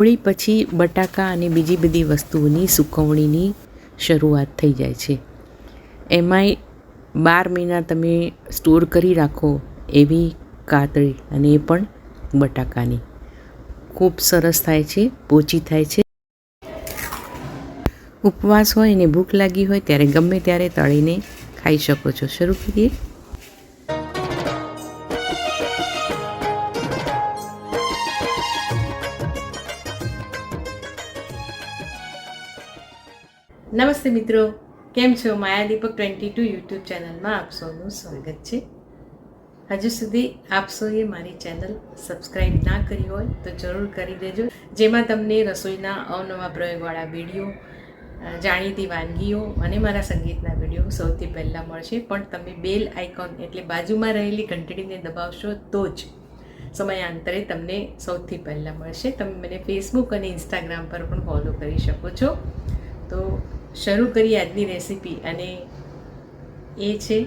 હોળી પછી બટાકા અને બીજી બધી વસ્તુઓની સુકવણીની શરૂઆત થઈ જાય છે. એમાંય બાર મહિના તમે સ્ટોર કરી રાખો એવી કાતળી અને એ પણ બટાકાની. ખૂબ સરસ થાય છે, પોચી થાય છે. ઉપવાસ હોય ને ભૂખ લાગી હોય ત્યારે ગમે ત્યારે તળીને ખાઈ શકો છો. શરૂ કરીએ. નમસ્તે મિત્રો, કેમ છો? Maya Deepak twenty two YouTube ચેનલમાં આપ સૌનું સ્વાગત છે. હજુ સુધી આપ સૌએ મારી ચેનલ સબસ્ક્રાઈબ ના કરી હોય તો જરૂર કરી દેજો. જેમાં તમને રસોઈના અવનવા પ્રયોગવાળા વીડિયો જાણીતી વાનગીઓ અને મારા સંગીતના વીડિયો સૌથી પહેલાં મળશે. પણ તમે બેલ આઇકોન એટલે બાજુમાં રહેલી ઘંટડીને દબાવશો તો જ સમયાંતરે તમને સૌથી પહેલાં મળશે. તમે મને ફેસબુક અને ઇન્સ્ટાગ્રામ પર પણ ફોલો કરી શકો છો. તો શરૂ કરીએ આજની રેસીપી અને એ છે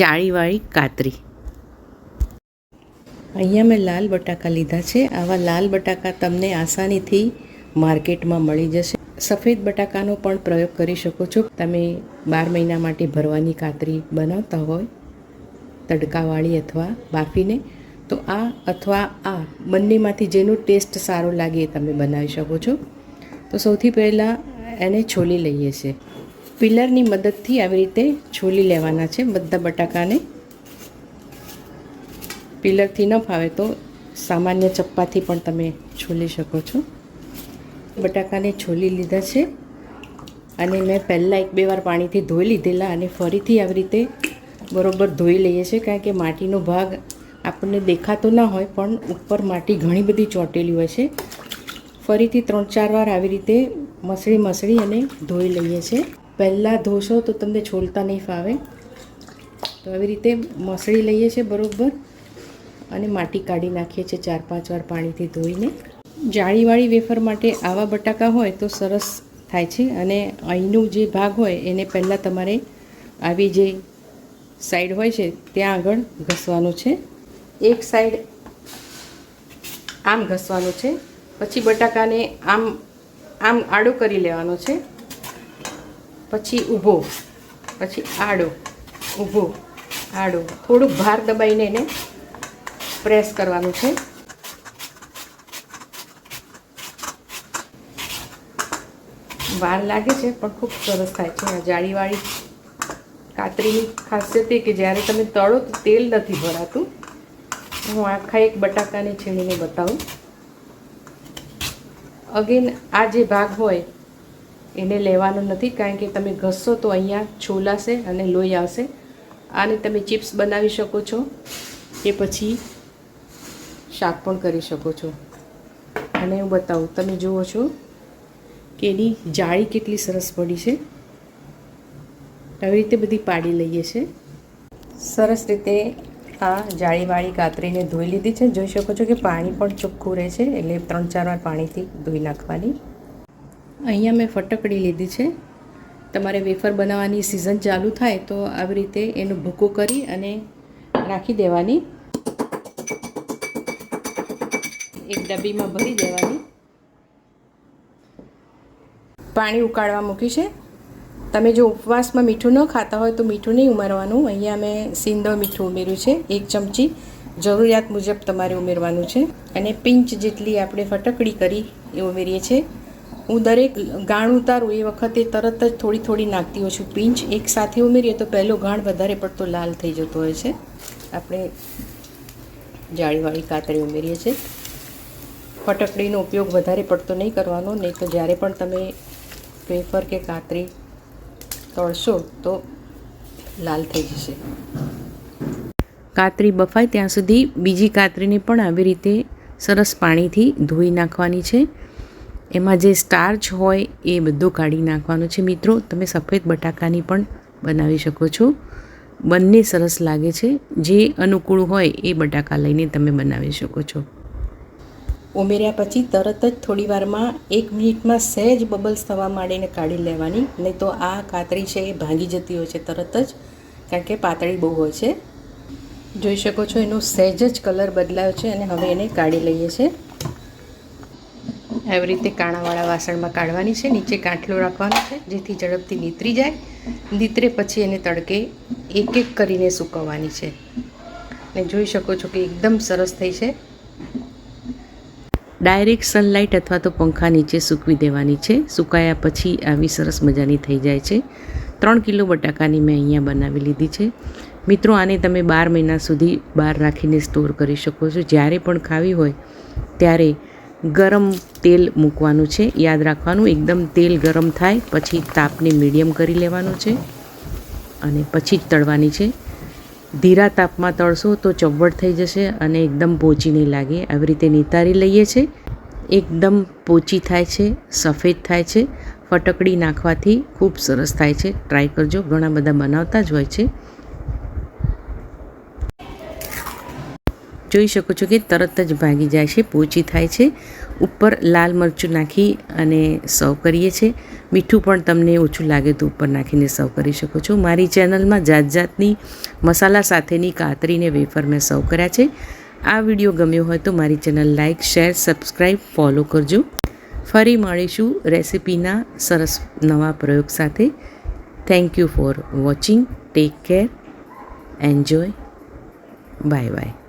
જાળીવાળી કાતરી. અહીંયા મેં લાલ બટાકા લીધા છે. આવા લાલ બટાકા તમને આસાનીથી માર્કેટમાં મળી જશે. સફેદ બટાકાનો પણ પ્રયોગ કરી શકો છો. તમે બાર મહિના માટે ભરવાની કાતરી બનાવતા હોય, તડકાવાળી અથવા બાફીને, તો આ અથવા આ બંનેમાંથી જેનો ટેસ્ટ સારો લાગે એ તમે બનાવી શકો છો. તો સૌથી પહેલાં એને છોલી લઈએ છીએ. પિલરની મદદથી આવી રીતે છોલી લેવાના છે બધા બટાકાને. પિલરથી ન ફાવે તો સામાન્ય ચપ્પાથી પણ તમે છોલી શકો છો. બટાકાને છોલી લીધા છે. અને મેં પહેલાં એક બે વાર પાણીથી ધોઈ લીધેલા અને ફરીથી આવી રીતે બરોબર ધોઈ લઈએ છીએ કારણ કે માટીનો ભાગ આપણને દેખાતો ના હોય પણ ઉપર માટી ઘણી બધી ચોંટેલી હોય છે. ફરીથી ત્રણ ચાર વાર આવી રીતે મસળી મસળી અને ધોઈ લઈએ છીએ. પહેલાં ધોશો તો તમને છોલતા નહીં ફાવે. તો આવી રીતે મસળી લઈએ છીએ બરોબર. અને માટી કાઢી નાખીએ છીએ ચાર પાંચ વાર પાણીથી ધોઈને. જાળીવાળી વેફર માટે આવા બટાકા હોય તો સરસ થાય છે. અને અહીંનું જે ભાગ હોય એને પહેલાં તમારે આવી જે સાઈડ હોય છે ત્યાં આગળ ઘસવાનું છે. એક સાઈડ આમ ઘસવાનું છે. પછી બટાકાને આમ આમ આડો કરી લેવાનો છે. પછી ઊભો, પછી આડો, ઊભો, આડો. થોડુંક ભાર દબાઈને એને પ્રેસ કરવાનું છે. વાર લાગે છે, પણ ખૂબ સરસ થાય છે. આ જાળીવાળી કાતરીની ખાસિયત એ કે જ્યારે તમે તળો તો તેલ નથી ભરાતું. હું આખા એક બટાકાને છીણીને બતાવું. અગેન આ જે ભાગ હોય, એને લેવાનો નથી, કારણ કે તમે ઘસશો તો અહીંયા છોલાશે અને લોહી આવશે. આને તમે ચિપ્સ બનાવી શકો છો, કે પછી શાક પણ કરી શકો છો. અને હું બતાવું, તમે જુઓ છો કે એની જાળી કેટલી સરસ પડી છે. આવી રીતે બધી પાડી લઈએ છીએ સરસ રીતે આ જાળીવાળી કાતરીને ધોઈ લીધી છે. જોઈ શકો છો કે પાણી પણ ચોખ્ખું રહે છે, એટલે ત્રણ ચાર વાર પાણીથી ધોઈ નાખવાની. અહીંયા મેં ફટકડી લીધી છે. તમારે વેફર બનાવવાની સિઝન ચાલુ થાય તો આવી રીતે એનું ભૂકો કરી અને રાખી દેવાની. એક ડબ્બીમાં ભરી દેવાની. પાણી ઉકાળવા મૂકી છે. તમે જો ઉપવાસમાં મીઠું ન ખાતા હોય તો મીઠું નહીં ઉમેરવાનું. અહીંયા મેં સિંદો મીઠું ઉમેર્યું છે, એક ચમચી. જરૂરિયાત મુજબ તમારે ઉમેરવાનું છે. અને પિંચ જેટલી આપણે ફટકડી કરી એ ઉમેરીએ છીએ. હું દરેક ગાણ ઉતારું એ વખતે તરત જ થોડી થોડી નાખતી હોઉં છું પિંચ. એક સાથે ઉમેરીએ તો પહેલો ગાણ વધારે પડતો લાલ થઈ જતો હોય છે. આપણે જાળીવાળી કાતરી ઉમેરીએ છીએ. ફટકડીનો ઉપયોગ વધારે પડતો નહીં કરવાનો, નહીં તો જ્યારે પણ તમે વેફર કે કાતરી તળશો તો લાલ થઈ જશે. કાતરી બફાય ત્યાં સુધી બીજી કાતરીને પણ આવી રીતે સરસ પાણીથી ધોઈ નાખવાની છે. એમાં જે સ્ટાર્ચ હોય એ બધું કાઢી નાખવાનું છે. મિત્રો, તમે સફેદ બટાકાની પણ બનાવી શકો છો. બંને સરસ લાગે છે. જે અનુકૂળ હોય એ બટાકા લઈને તમે બનાવી શકો છો. ઉમેર્યા પછી તરત જ થોડી વારમાં એક મિનિટમાં સહેજ બબલ્સ થવા માંડીને કાઢી લેવાની. નહીં તો આ કાતરી છે એ ભાંગી જતી હોય છે તરત જ, કારણ કે પાતળી બહુ હોય છે. જોઈ શકો છો એનો સહેજ જ કલર બદલાયો છે અને હવે એને કાઢી લઈએ છીએ. આવી રીતે કાણાવાળા વાસણમાં કાઢવાની છે. નીચે ગાંઠલો રાખવાનો છે, જેથી ઝડપથી નીતરી જાય. નીતરે પછી એને તડકે એક એક કરીને સૂકવવાની છે. ને જોઈ શકો છો કે એકદમ સરસ થઈ છે. ડાયરેક્ટ સનલાઇટ અથવા તો પંખા નીચે સૂકવી દેવાની છે. સુકાયા પછી આવી સરસ મજાની થઈ જાય છે. ત્રણ કિલો બટાકાની મેં અહીંયા બનાવી લીધી છે. મિત્રો, આને તમે બાર મહિના સુધી બહાર રાખીને સ્ટોર કરી શકો છો. જ્યારે પણ ખાવી હોય ત્યારે ગરમ તેલ મૂકવાનું છે. યાદ રાખવાનું, એકદમ તેલ ગરમ થાય, પછી તાપને મીડિયમ કરી લેવાનું છે અને પછી જ તળવાની છે. ધીરા તાપમાં તળશો તો ચવ્વડ થઈ જશે અને એકદમ પોચી નહીં લાગે. આવી રીતે નિતારી લઈએ છીએ એકદમ પોચી થાય છે, સફેદ થાય છે. ફટકડી નાખવાથી ખૂબ સરસ થાય છે. ટ્રાય કરજો. ઘણા બધા બનાવતા જ હોય છે. જોઈ શકો છો કે તરત જ ભાગી જાય છે, પોચી થાય છે. ઉપર લાલ મરચું નાખી અને સર્વ કરીએ છીએ. મીઠું પણ તમને ઓછું લાગે તો ઉપર નાખીને સર્વ કરી શકો છો. મારી ચેનલમાં જાત જાતની મસાલા સાથેની કાતરીને વેફર મેં સર્વ કર્યા છે. આ વીડિયો ગમ્યો હોય તો મારી channel like share subscribe follow કરજો. ફરી મળીશું રેસિપીના સરસ નવા પ્રયોગ સાથે. Thank you for watching take care enjoy bye bye